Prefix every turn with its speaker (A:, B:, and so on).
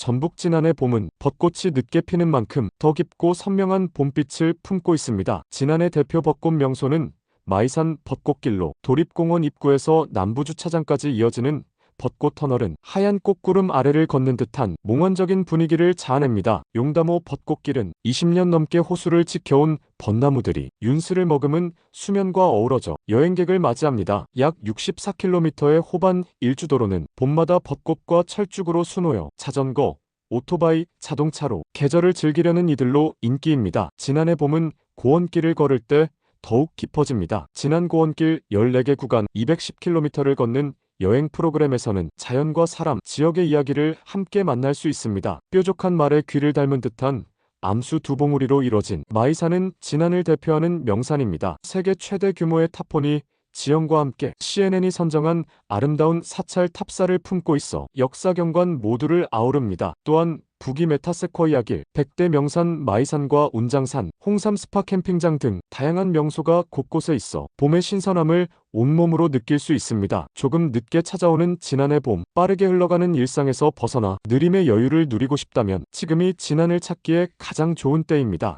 A: 전북 진안의 봄은 벚꽃이 늦게 피는 만큼 더 깊고 선명한 봄빛을 품고 있습니다. 진안의 대표 벚꽃 명소는 마이산 벚꽃길로 도립공원 입구에서 남부주차장까지 이어지는 벚꽃 터널은 하얀 꽃구름 아래를 걷는 듯한 몽환적인 분위기를 자아냅니다. 용담호 벚꽃길은 20년 넘게 호수를 지켜온 벚나무들이 윤슬을 머금은 수면과 어우러져 여행객을 맞이합니다. 약 64km의 호반 일주도로는 봄마다 벚꽃과 철쭉으로 수놓여 자전거, 오토바이, 자동차로 계절을 즐기려는 이들로 인기입니다. 지난해 봄은 고원길을 걸을 때 더욱 깊어집니다. 지난 고원길 14개 구간 210km를 걷는 여행 프로그램에서는 자연과 사람, 지역의 이야기를 함께 만날 수 있습니다. 뾰족한 말에 귀를 닮은 듯한 암수 두 봉우리로 이뤄진 마이산은 진안을 대표하는 명산입니다. 세계 최대 규모의 탑폰이 지형과 함께 CNN이 선정한 아름다운 사찰 탑사를 품고 있어 역사 경관 모두를 아우릅니다. 또한 북이 메타세쿼이아 길, 백대 명산 마이산과 운장산, 홍삼 스파 캠핑장 등 다양한 명소가 곳곳에 있어 봄의 신선함을 온몸으로 느낄 수 있습니다. 조금 늦게 찾아오는 지난해 봄, 빠르게 흘러가는 일상에서 벗어나 느림의 여유를 누리고 싶다면 지금이 진안을 찾기에 가장 좋은 때입니다.